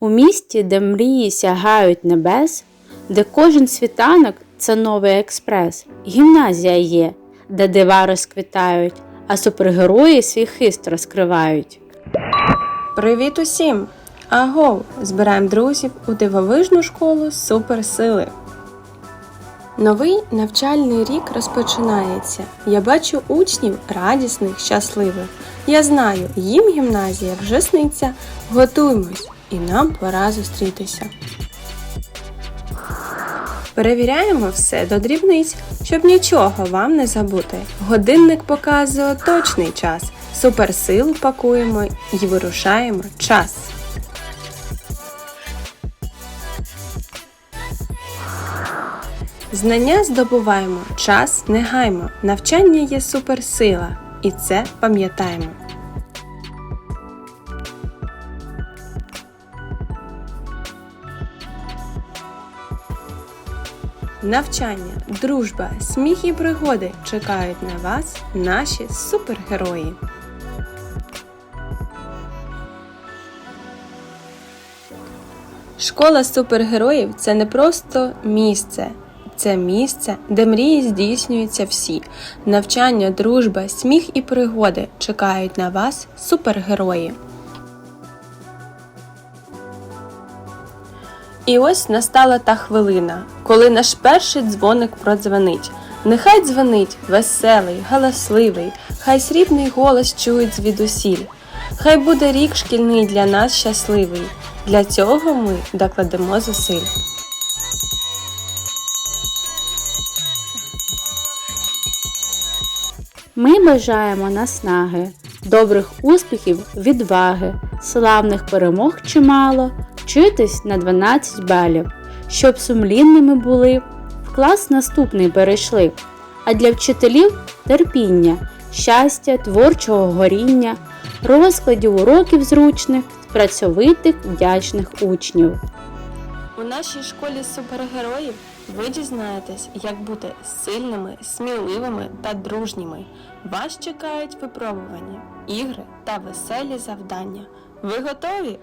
У місті, де мрії сягають небес, де кожен світанок це новий експрес, гімназія є, де дива розквітають, а супергерої свій хист розкривають. Привіт усім! Агов! Збираємо друзів у дивовижну школу суперсили. Новий навчальний рік розпочинається. Я бачу учнів радісних, щасливих. Я знаю, їм гімназія вже сниться. Готуймось, і нам пора зустрітися. Перевіряємо все до дрібниць, щоб нічого вам не забути. Годинник показує точний час. Суперсилу пакуємо і вирушаємо час. Знання здобуваємо, час не гаймо. Навчання є суперсила, і це пам'ятаємо. Навчання, дружба, сміх і пригоди чекають на вас наші супергерої. Школа супергероїв це не просто місце. Це місце, де мрії здійснюються всі. Навчання, дружба, сміх і пригоди чекають на вас супергерої. І ось настала та хвилина, коли наш перший дзвоник продзвонить. Нехай дзвонить веселий, галасливий, хай срібний голос чують звідусіль. Хай буде рік шкільний для нас щасливий. Для цього ми докладемо зусиль. Ми бажаємо наснаги, добрих успіхів, відваги, славних перемог чимало, вчитись на 12 балів, щоб сумлінними були, в клас наступний перейшли, а для вчителів терпіння, щастя, творчого горіння, розкладів уроків зручних, працьовитих, вдячних учнів. У нашій школі супергероїв ви дізнаєтесь, як бути сильними, сміливими та дружніми. Вас чекають випробування, ігри та веселі завдання. Ви готові?